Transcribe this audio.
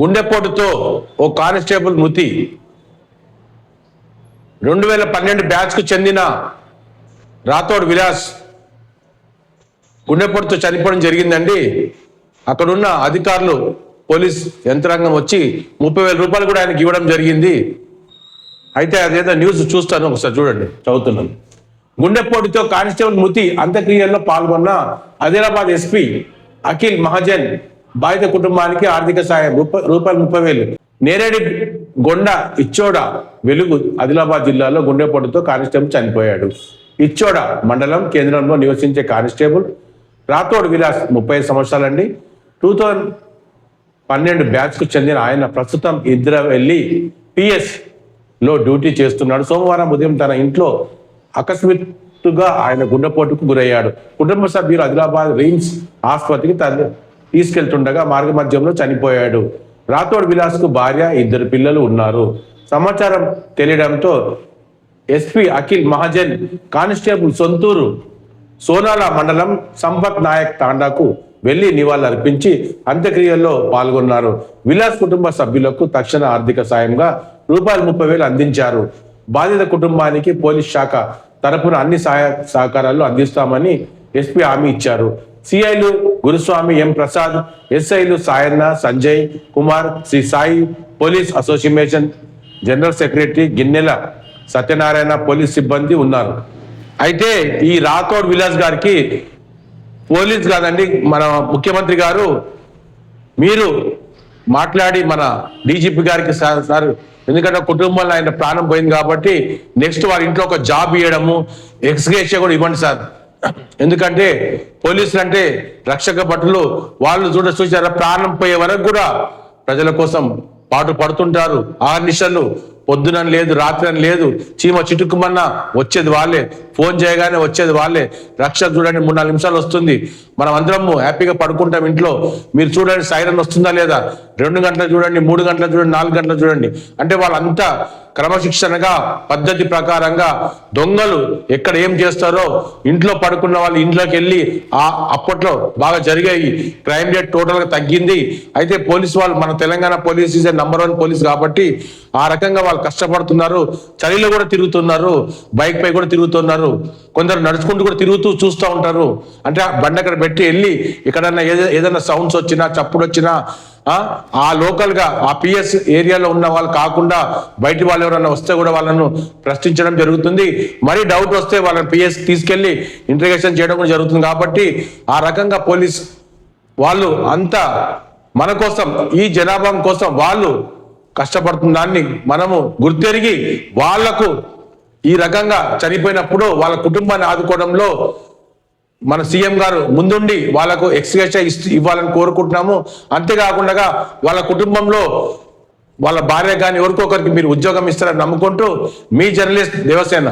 గుండెపోటుతో ఓ కానిస్టేబుల్ మృతి. రెండు వేల పన్నెండు బ్యాచ్కు చెందిన రాథోడ్ విలాస్ గుండెపోటుతో చనిపోవడం జరిగిందండి. అక్కడున్న అధికారులు పోలీస్ యంత్రాంగం వచ్చి ముప్పై వేల రూపాయలు కూడా ఆయనకి ఇవ్వడం జరిగింది. అయితే అదేదో న్యూస్ చూస్తాను ఒకసారి చూడండి చదువుతున్నాను. గుండెపోటుతో కానిస్టేబుల్ మృతి అంత్యక్రియల్లో పాల్గొన్న ఆదిలాబాద్ ఎస్పీ అఖిల్ మహాజన్ బాధిత కుటుంబానికి ఆర్థిక సాయం రూపాయలు ముప్పై వేలు. నేరేడి గొండ ఇచ్చోడ వెలుగు ఆదిలాబాద్ జిల్లాలో గుండెపోటుతో కానిస్టేబుల్ చనిపోయాడు. ఇచ్చోడ మండలం కేంద్రంలో నివసించే కానిస్టేబుల్ రాథోడ్ విలాస్ ముప్పై సంవత్సరాలండి. టూ థౌజండ్ పన్నెండు బ్యాచ్కు చెందిన ఆయన ప్రస్తుతం ఇద్దరు వెళ్ళి పిఎస్లో డ్యూటీ చేస్తున్నాడు. సోమవారం ఉదయం తన ఇంట్లో అకస్మాత్తుగా ఆయన గుండెపోటుకు గురయ్యాడు. కుటుంబ సభ్యులు ఆదిలాబాద్ రిమ్స్ ఆసుపత్రికి తన తీసుకెళ్తుండగా మార్గ మధ్యంలో చనిపోయాడు. రాథోడ్ విలాస్కు భార్య ఇద్దరు పిల్లలు ఉన్నారు. సమాచారం తెలియడంతో ఎస్పీ అఖిల్ మహాజన్ కానిస్టేబుల్ సొంతూరు సోనాల మండలం సంపత్ నాయక్ తాండాకు వెళ్ళి నివాళులర్పించి అంత్యక్రియల్లో పాల్గొన్నారు. విలాస్ కుటుంబ సభ్యులకు తక్షణ ఆర్థిక సాయంగా రూపాయలు ముప్పై వేలు అందించారు. బాధిత కుటుంబానికి పోలీస్ శాఖ తరపున అన్ని సహాయ సహకారాలు అందిస్తామని ఎస్పీ హామీ ఇచ్చారు. సిఐలు గురుస్వామి ఎం ప్రసాద్ ఎస్ఐలు Sayanna Sanjay Kumar Sri Sai police association general secretary Ginnela Satyanarayana police సిబ్బంది ఉన్నారు. అయితే ఈ రాథోడ్ విలాస్ గారికి పోలీస్ కాదండి మన ముఖ్యమంత్రి గారు మీరు మాట్లాడి మన డీజీపీ గారికి సార్ సార్ ఎందుకంటే కుటుంబంలో ఆయన ప్రాణం పోయింది కాబట్టి నెక్స్ట్ వారి ఇంట్లో ఒక జాబ్ ఇవ్వడము ఎక్స్గ్రేషియా కూడా ఇవ్వండి సార్. ఎందుకంటే పోలీసులు అంటే రక్షక భటులు వాళ్ళు చూడ చూసారా ప్రాణం పోయే వరకు కూడా ప్రజల కోసం పాటు పడుతుంటారు. ఆ నిశలు పొద్దున లేదు రాత్రి అని లేదు చీమ చిటుకుమన్నా వచ్చేది వాళ్ళే. ఫోన్ చేయగానే వచ్చేది వాళ్ళే. రక్ష చూడండి మూడు నాలుగు నిమిషాలు వస్తుంది. మనం అందరము హ్యాపీగా పడుకుంటాం ఇంట్లో. మీరు చూడండి సైరన్ వస్తుందా లేదా? రెండు గంటలు చూడండి మూడు గంటలు చూడండి నాలుగు గంటలు చూడండి. అంటే వాళ్ళంతా క్రమశిక్షణగా పద్ధతి ప్రకారంగా దొంగలు ఎక్కడ ఏం చేస్తారో ఇంట్లో పడుకున్న వాళ్ళు ఇంట్లోకి వెళ్ళి ఆ అప్పట్లో బాగా జరిగాయి. క్రైమ్ రేట్ టోటల్గా తగ్గింది. అయితే పోలీస్ వాళ్ళు మన Telangana police is number one police కాబట్టి ఆ రకంగా వాళ్ళు కష్టపడుతున్నారు. చలిలో కూడా తిరుగుతున్నారు. బైక్ పై కూడా తిరుగుతున్నారు. కొందరు నడుచుకుంటూ కూడా తిరుగుతూ చూస్తూ ఉంటారు. అంటే ఆ బండి అక్కడ పెట్టి వెళ్ళి ఎక్కడన్నా ఏదైనా సౌండ్స్ వచ్చినా చప్పుడు వచ్చినా ఆ లోకల్గా లోకల్గా ఆ పిఎస్ ఏరియాలో ఉన్న వాళ్ళు కాకుండా బయటి వాళ్ళు ఎవరైనా వస్తే కూడా వాళ్ళను ప్రశ్నించడం జరుగుతుంది. మరీ డౌట్ వస్తే వాళ్ళని పిఎస్ తీసుకెళ్ళి ఇంట్రిగేషన్ చేయడం కూడా జరుగుతుంది కాబట్టి ఆ రకంగా పోలీస్ వాళ్ళు అంతా మన కోసం ఈ జనాభా కోసం వాళ్ళు కష్టపడుతున్న దాన్ని మనము గుర్తెరిగి వాళ్ళకు ఈ రకంగా చనిపోయినప్పుడు వాళ్ళ కుటుంబాన్ని ఆదుకోవడంలో మన సీఎం గారు ముందుండి వాళ్ళకు ఎక్స్గ్రేష ఇవ్వాలని కోరుకుంటున్నాము. అంతేకాకుండా వాళ్ళ కుటుంబంలో వాళ్ళ భార్య కానీ ఎవరికొకరికి మీరు ఉద్యోగం ఇస్తారని నమ్ముకుంటూ మీ జర్నలిస్ట్ దేవసేన